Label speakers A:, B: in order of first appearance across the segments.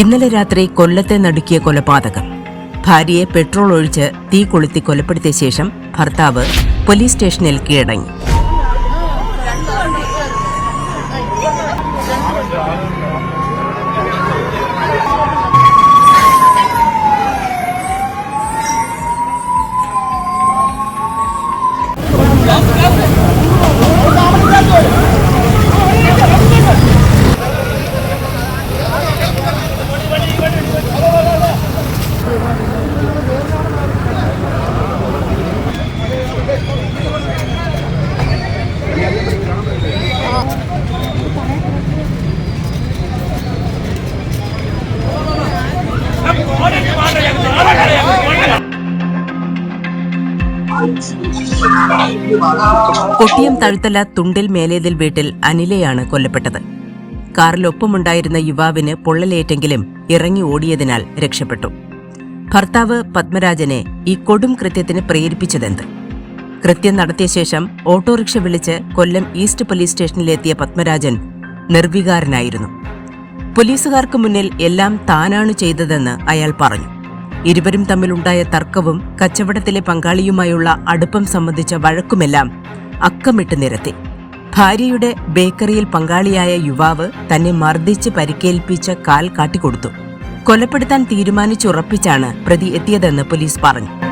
A: ഇന്നലെ രാത്രി കൊല്ലത്തെ നടുക്കിയ കൊലപാതകം. ഭാര്യയെ പെട്രോൾ ഒഴിച്ച് തീ കൊളുത്തി കൊലപ്പെടുത്തിയ ശേഷം ഭർത്താവ് പോലീസ് സ്റ്റേഷനിൽ കീഴടങ്ങി. കൊട്ടിയം തഴുത്തല തുണ്ടിൽ മേലേതിൽ വീട്ടിൽ അനിലയാണ് കൊല്ലപ്പെട്ടത്. കാറിൽ ഒപ്പമുണ്ടായിരുന്ന യുവാവിന് പൊള്ളലേറ്റെങ്കിലും ഇറങ്ങി ഓടിയതിനാൽ രക്ഷപ്പെട്ടു. ഭർത്താവ് പത്മരാജനെ ഈ കൊടും കൃത്യത്തിന് പ്രേരിപ്പിച്ചതെന്ത്? കൃത്യം നടത്തിയ ശേഷം ഓട്ടോറിക്ഷ വിളിച്ച് കൊല്ലം ഈസ്റ്റ് പോലീസ് സ്റ്റേഷനിലെത്തിയ പത്മരാജൻ നിർവികാരനായിരുന്നു. പോലീസുകാർക്ക് മുന്നിൽ എല്ലാം താനാണ് ചെയ്തതെന്ന് അയാൾ പറഞ്ഞു. ഇരുവരും തമ്മിലുണ്ടായ തർക്കവും കച്ചവടത്തിലെ പങ്കാളിയുമായുള്ള അടുപ്പം സംബന്ധിച്ച വഴക്കുമെല്ലാം അക്കമിട്ട് നിരത്തി. ഭാര്യയുടെ ബേക്കറിയിൽ പങ്കാളിയായ യുവാവ് തന്നെ മർദ്ദിച്ച് പരിക്കേൽപ്പിച്ച കാൽ കാട്ടിക്കൊടുത്തു. കൊലപ്പെടുത്താൻ തീരുമാനിച്ചുറപ്പിച്ചാണ് പ്രതി എത്തിയതെന്ന് പോലീസ് പറഞ്ഞു.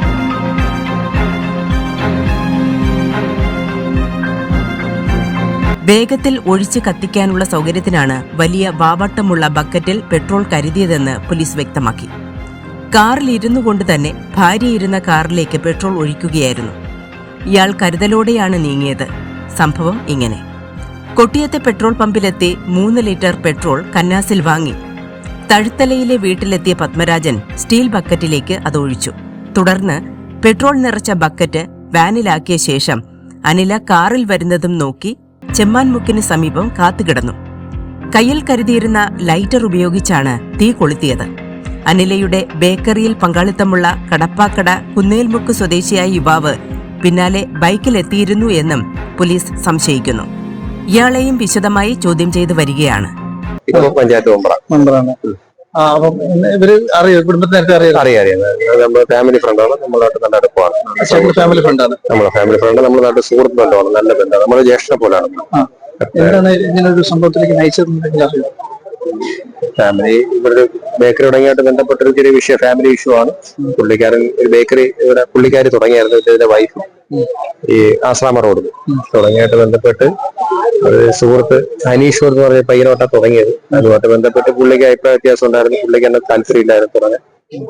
A: വേഗത്തിൽ ഒഴിച്ച് കത്തിക്കാനുള്ള സൗകര്യത്തിനാണ് വലിയ വാവട്ടമുള്ള ബക്കറ്റിൽ പെട്രോൾ കരുതിയതെന്ന് പോലീസ് വ്യക്തമാക്കി. കാറിൽ ഇരുന്നു കൊണ്ട് തന്നെ ഭാര്യ ഇരുന്ന കാറിലേക്ക് പെട്രോൾ ഒഴിക്കുകയായിരുന്നു. ഇയാൾ കരുതലോടെയാണ് നീങ്ങിയത്. സംഭവം ഇങ്ങനെ. കൊട്ടിയത്തെ പെട്രോൾ പമ്പിലെത്തി മൂന്ന് ലിറ്റർ പെട്രോൾ കന്നാസിൽ വാങ്ങി. തഴുത്തലയിലെ വീട്ടിലെത്തിയ പത്മരാജൻ സ്റ്റീൽ ബക്കറ്റിലേക്ക് അത് ഒഴിച്ചു. തുടർന്ന് പെട്രോൾ നിറച്ച ബക്കറ്റ് വാനിലാക്കിയ ശേഷം അനില കാറിൽ വരുന്നതും നോക്കി ചെമ്മാൻമുക്കിന് സമീപം കാത്തുകിടന്നു. കയ്യിൽ കരുതിയിരുന്ന ലൈറ്റർ ഉപയോഗിച്ചാണ് തീ കൊളുത്തിയത്. അനിലയുടെ ബേക്കറിയിൽ പങ്കാളിത്തമുള്ള കടപ്പാക്കട കുന്നേൽമുക്ക് സ്വദേശിയായ യുവാവ് പിന്നാലെ ബൈക്കിലെത്തിയിരുന്നു എന്നും പോലീസ് സംശയിക്കുന്നു. ഇയാളെയും വിശദമായി ചോദ്യം ചെയ്തു വരികയാണ്.
B: പഞ്ചായത്ത്
C: മെമ്പറാണ്. അപ്പം ഇന്ന് ഇവർ അറിയോ? കുടുംബത്തിന് നേരത്തെ അറിയാം?
B: അറിയാം അറിയാം. അത് നമ്മുടെ ഫാമിലി ഫ്രണ്ടാണ് നമ്മളായിട്ട് നല്ല അടുപ്പമാണ്.
C: ഫാമിലി ഫ്രണ്ടാണ്
B: നമ്മുടെ ഫാമിലി ഫ്രണ്ട് നമ്മുടെ നാട്ടിൽ സുഹൃത്ത് ബന്ധമാണ് നല്ല ബന്ധമാണ്. നമ്മുടെ ജ്യേഷ്ഠ പോലാണ്.
C: എന്താണ് ഇങ്ങനെ ഒരു സംഭവത്തിലേക്ക് നയിച്ചതെന്നുണ്ടെങ്കിൽ അറിയോ?
B: ഫാമിലി ഇവരുടെ ബേക്കറി തുടങ്ങിയായിട്ട് ബന്ധപ്പെട്ട ഒരു ചെറിയ വിഷയം. ഫാമിലി ഇഷ്യൂ ആണ്. പുള്ളിക്കാരൻ ഒരു ബേക്കറി ഇവിടെ പുള്ളിക്കാരി തുടങ്ങിയായിരുന്നു ഇതിന്റെ വൈഫ് ഈ ആശ്രാമ റോഡ് തുടങ്ങിയായിട്ട് ബന്ധപ്പെട്ട് ഒരു സുഹൃത്ത് അനീഷ് എന്ന് പറഞ്ഞ പയ്യനോട്ടാ തുടങ്ങിയത്. അതുമായിട്ട് ബന്ധപ്പെട്ട് പുള്ളിക്ക് അഭിപ്രായ വ്യത്യാസം ഉണ്ടായിരുന്നു. പുള്ളിക്ക് എന്നെ താല്പര്യമില്ലായിരുന്നു തുടങ്ങാൻ.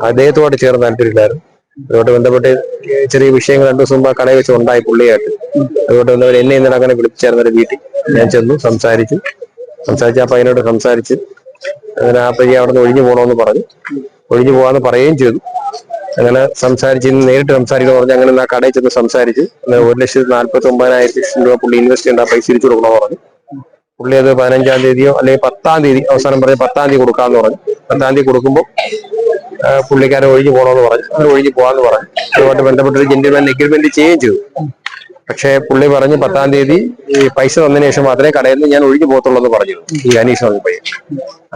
B: അദ്ദേഹത്തോട് ചേർന്ന് താല്പര്യമില്ലായിരുന്നു അതുമായിട്ട് ബന്ധപ്പെട്ട് ചെറിയ വിഷയങ്ങൾ രണ്ടു ദിവസം മുമ്പ് കടയിൽ വെച്ച് ഉണ്ടായി പുള്ളിയായിട്ട്. അതുകൊണ്ട് ബന്ധപ്പെട്ട് എന്നെ ഇന്നലെ അങ്ങനെ വിളിച്ചു ഒരു വീട്ടിൽ ഞാൻ ചെന്നു സംസാരിച്ചു. സംസാരിച്ച് ആ പയ്യനോട് സംസാരിച്ച്. അങ്ങനെ ആ പയ്യ അവിടെ നിന്ന് ഒഴിഞ്ഞു പോകണമെന്ന് പറഞ്ഞു. ഒഴിഞ്ഞു പോകാന്ന് പറയുകയും ചെയ്തു. അങ്ങനെ സംസാരിച്ച് നേരിട്ട് സംസാരിക്കണം പറഞ്ഞു അങ്ങനെ ആ കടയിൽ ചെന്ന് സംസാരിച്ച് ഒരു ലക്ഷത്തി നാല്പത്തി ഒമ്പതിനായിരത്തി ലക്ഷം രൂപ പുള്ളി ഇൻവെസ്റ്റ് ചെയ്യേണ്ട പൈസ തിരിച്ചു കൊടുക്കണമെന്ന് പറഞ്ഞു. പുള്ളി അത് പതിനഞ്ചാം തീയതിയോ അല്ലെങ്കിൽ പത്താം തീയതി അവസാനം പറഞ്ഞ് പത്താം തീയതി കൊടുക്കാന്ന് പറഞ്ഞു. പത്താം തീയതി കൊടുക്കുമ്പോൾ പുള്ളിക്കാരെ ഒഴിഞ്ഞു പോകണമെന്ന് പറഞ്ഞു. അങ്ങനെ ഒഴിഞ്ഞു പോകാന്ന് പറഞ്ഞു. അതുമായിട്ട് ബന്ധപ്പെട്ടൊരു ജെന്റിൽമാൻ എഗ്രിമെന്റ് ചെയ്യുകയും ചെയ്തു. പക്ഷേ പുള്ളി പറഞ്ഞു പത്താം തീയതി ഈ പൈസ തന്നതിന് ശേഷം മാത്രമേ കടയിൽ നിന്ന് ഞാൻ ഒഴിഞ്ഞു പോകത്തുള്ളൂ എന്ന് പറഞ്ഞു ഈ അനീഷ് പയ്യൻ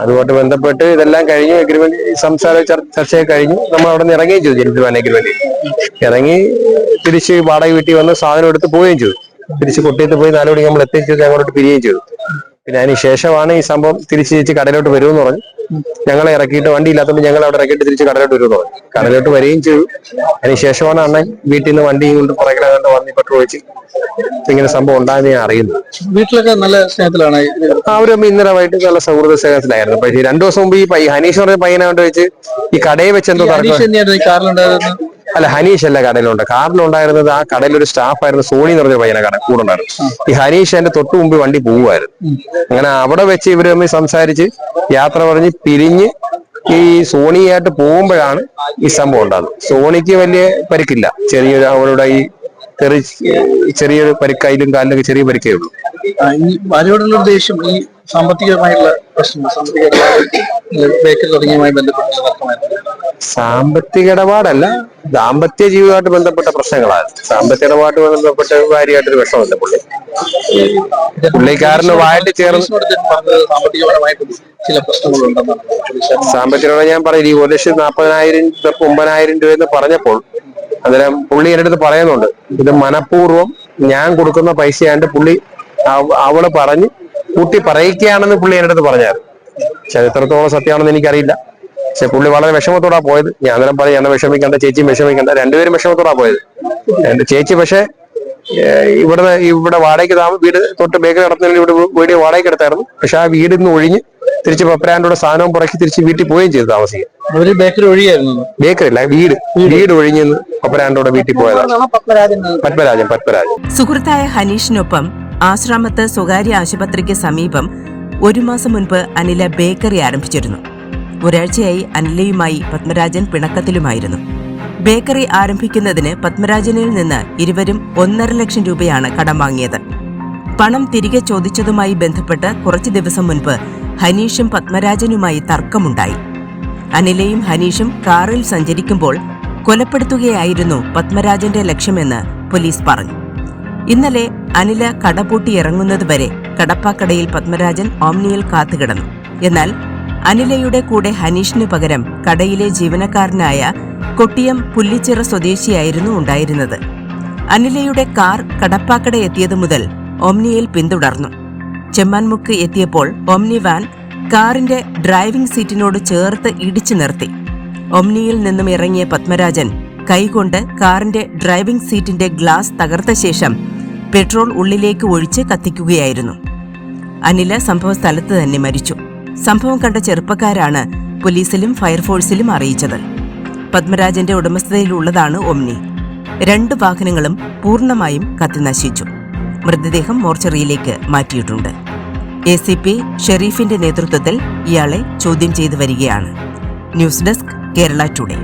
B: അതുമായിട്ട് ബന്ധപ്പെട്ട് ഇതെല്ലാം കഴിഞ്ഞ് എഗ്രിമെന്റ് സംസാര ചർച്ചയെ കഴിഞ്ഞ് നമ്മൾ അവിടെ നിന്ന് ഇറങ്ങുകയും ചെയ്തു ജെന്റിൽമാൻ എഗ്രിമെന്റ് ഇറങ്ങി തിരിച്ച് വാടക വീട്ടിൽ വന്ന് സാധനം എടുത്ത് പോവുകയും ചെയ്തു. തിരിച്ച് കൊട്ടിയത്ത് പോയി നാലുമണിക്ക് നമ്മൾ എത്തുകയും ചെയ്തു അങ്ങോട്ട് പിരിയുകയും ചെയ്തു. പിന്നെ അതിന് ശേഷമാണ് ഈ സംഭവം തിരിച്ച് തിരിച്ച് കടയിലോട്ട് വരുമെന്ന് പറഞ്ഞു. ഞങ്ങളെ ഇറക്കിയിട്ട് വണ്ടി ഇല്ലാത്തപ്പോൾ ഞങ്ങൾ അവിടെ ഇറക്കിയിട്ട് തിരിച്ച് കടലോട്ട് വരുമെന്ന് പറഞ്ഞു. കടലോട്ട് വരികയും ചെയ്തു. അതിന് ശേഷമാണ് അണ്ണൻ വീട്ടിൽ നിന്ന് വണ്ടി കൊണ്ട് പുറകിലെ കണ്ട് വന്നി പെട്രോൾ ഒഴിച്ച് ഇങ്ങനെ സംഭവം ഉണ്ടായെന്ന് ഞാൻ അറിയുന്നു.
C: വീട്ടിലൊക്കെ നല്ല സ്നേഹത്തിലാണ്
B: അവർ ഇന്നലെ വൈകിട്ട് നല്ല സൗഹൃദ സ്നേഹത്തിലായിരുന്നു. പക്ഷേ രണ്ടു ദിവസം മുമ്പ് ഈ ഹനീഷ് പറഞ്ഞ പയ്യനെ കൊണ്ട് വെച്ച് ഈ കടയിൽ വെച്ച് എന്തോ അല്ല ഹനീഷ് അല്ല കടയിലുണ്ട് കാറിലുണ്ടായിരുന്നത് ആ സ്റ്റാഫ് ആയിരുന്നു സോണി എന്ന് പറഞ്ഞ പയ്യനെ കട കൂടെ ഉണ്ടായിരുന്നു ഈ ഹനീഷ് എന്റെ തൊട്ട് മുമ്പ് വണ്ടി പോവുമായിരുന്നു അങ്ങനെ അവിടെ വെച്ച് ഇവർ തമ്മിൽ സംസാരിച്ച് യാത്ര പറഞ്ഞ് പിരിഞ്ഞ് ഈ സോണിയായിട്ട് പോകുമ്പോഴാണ് ഈ സംഭവം ഉണ്ടാകുന്നത്. സോണിക്ക് വലിയ പരിക്കില്ല. ചെറിയൊരു അവരുടെ ഈ ചെറിയ ചെറിയൊരു പരിക്കയിലും കാലിലൊക്കെ ചെറിയ പരിക്കേ ഉള്ളൂ.
C: ഭാര്യയോടുള്ള ദേഷ്യം ഈ സാമ്പത്തികമായിട്ടുള്ള പ്രശ്നം സാമ്പത്തിക ഇടപാട് ബന്ധപ്പെട്ട
B: സാമ്പത്തിക ഇടപാടല്ല ദാമ്പത്യ ജീവിതമായിട്ട് ബന്ധപ്പെട്ട പ്രശ്നങ്ങളാണ്. സാമ്പത്തിക ഇടപാടുമായി ബന്ധപ്പെട്ട കാര്യമായിട്ടൊരു വിഷമമില്ല പുള്ളി. പുള്ളിക്കാരന് വായിട്ട് ചേർന്ന്
C: ചില പ്രശ്നങ്ങളുണ്ടെന്നാണ്
B: ഞാൻ പറയുന്നത് ഈ ഒരു ലക്ഷത്തി നാൽപ്പതിനായിരം ഒമ്പതിനായിരം രൂപ എന്ന് പറഞ്ഞപ്പോൾ അന്നേരം പുള്ളി എന്റെ അടുത്ത് പറയുന്നുണ്ട് ഇത് മനഃപൂർവം ഞാൻ കൊടുക്കുന്ന പൈസയാണ്ട് പുള്ളി അവ- അവൾ പറഞ്ഞ് കൂട്ടി പറയുകയാണെന്ന് പുള്ളി എന്റെ അടുത്ത് പറഞ്ഞായിരുന്നു. പക്ഷെ അത് എത്രത്തോളം സത്യമാണെന്ന് എനിക്കറിയില്ല. പക്ഷെ പുള്ളി വളരെ വിഷമത്തോടാ പോയത്. ഞാൻ അന്നേരം പറയും എന്നെ വിഷമിക്കണ്ട ചേച്ചിയും വിഷമിക്കണ്ട. രണ്ടുപേരും വിഷമത്തോടാ പോയത്. എന്റെ ചേച്ചി പക്ഷെ ഇവിടെ ഇവിടെ വാടകയ്ക്ക് താമ വീട് തൊട്ട് ബേക്കറി നടത്തുന്നതിന് ഇവിടെ വീട് വാടകയ്ക്ക് എടുത്തായിരുന്നു. പക്ഷെ ആ വീട് ഇന്ന് ഒഴിഞ്ഞ് തിരിച്ച് പപ്പരാന്റെ സാധനവും പുറക്കി തിരിച്ച് വീട്ടിൽ പോവുകയും ചെയ്തു താമസിക്കാൻ.
C: അവർ ബേക്കറി ഒഴിയായിരുന്നു
B: ബേക്കറി അല്ല വീട്. വീട്. ഒഴിഞ്ഞ് പപ്പരാന്റെ വീട്ടിൽ പോയതാണ്
C: പത്മരാജൻ
B: പത്മരാജൻ.
A: സുഹൃത്തായ ഹനീഷിനൊപ്പം ആശ്രാമത്ത് സ്വകാര്യ ആശുപത്രിക്ക് സമീപം ഒരു മാസം മുൻപ് അനില ബേക്കറി ആരംഭിച്ചിരുന്നു. ഒരാഴ്ചയായി അനിലയുമായി പത്മരാജൻ പിണക്കത്തിലുമായിരുന്നു. ബേക്കറി ആരംഭിക്കുന്നതിന് പത്മരാജനിൽ നിന്ന് ഇരുവരും ഒന്നര ലക്ഷം രൂപയാണ് കടം വാങ്ങിയത്. പണം തിരികെ ചോദിച്ചതുമായി ബന്ധപ്പെട്ട് കുറച്ചു ദിവസം മുൻപ് ഹനീഷും പത്മരാജനുമായി തർക്കമുണ്ടായി. അനിലയും ഹനീഷും കാറിൽ സഞ്ചരിക്കുമ്പോൾ കൊലപ്പെടുത്തുകയായിരുന്നു പത്മരാജന്റെ ലക്ഷ്യമെന്ന് പോലീസ് പറഞ്ഞു. ഇന്നലെ അനില കടപൂട്ടി ഇറങ്ങുന്നതുവരെ കടപ്പാക്കടയിൽ പത്മരാജൻ ഓംനിയൽ കാത്തുകിടന്നു. എന്നാൽ അനിലയുടെ കൂടെ ഹനീഷിനു പകരം കടയിലെ ജീവനക്കാരനായ കൊട്ടിയം പുല്ലിച്ചിറ സ്വദേശിയായിരുന്നു ഉണ്ടായിരുന്നത്. അനിലയുടെ കാർ കടപ്പാക്കട എത്തിയതു മുതൽ ഒംനിയിൽ പിന്തുടർന്നു. ചെമ്മാൻമുക്ക് എത്തിയപ്പോൾ ഒംനി വാൻ കാറിന്റെ ഡ്രൈവിംഗ് സീറ്റിനോട് ചേർത്ത് ഇടിച്ചു നിർത്തി. ഒംനിയിൽ നിന്നും ഇറങ്ങിയ പത്മരാജൻ കൈകൊണ്ട് കാറിന്റെ ഡ്രൈവിംഗ് സീറ്റിന്റെ ഗ്ലാസ് തകർത്ത ശേഷം പെട്രോൾ ഉള്ളിലേക്ക് ഒഴിച്ച് കത്തിക്കുകയായിരുന്നു. അനില സംഭവ സ്ഥലത്ത് തന്നെ മരിച്ചു. സംഭവം കണ്ട ചെറുപ്പക്കാരാണ് പോലീസിലും ഫയർഫോഴ്സിലും അറിയിച്ചത്. പത്മരാജന്റെ ഉടമസ്ഥതയിലുള്ളതാണ് ഒമ്നി. രണ്ട് വാഹനങ്ങളും പൂർണമായും കത്തിനശിച്ചു. മൃതദേഹം മോർച്ചറിയിലേക്ക് മാറ്റിയിട്ടുണ്ട്. എ സി പി ഷെരീഫിന്റെ നേതൃത്വത്തിൽ ഇയാളെ ചോദ്യം ചെയ്തു വരികയാണ്. News desk Kerala today.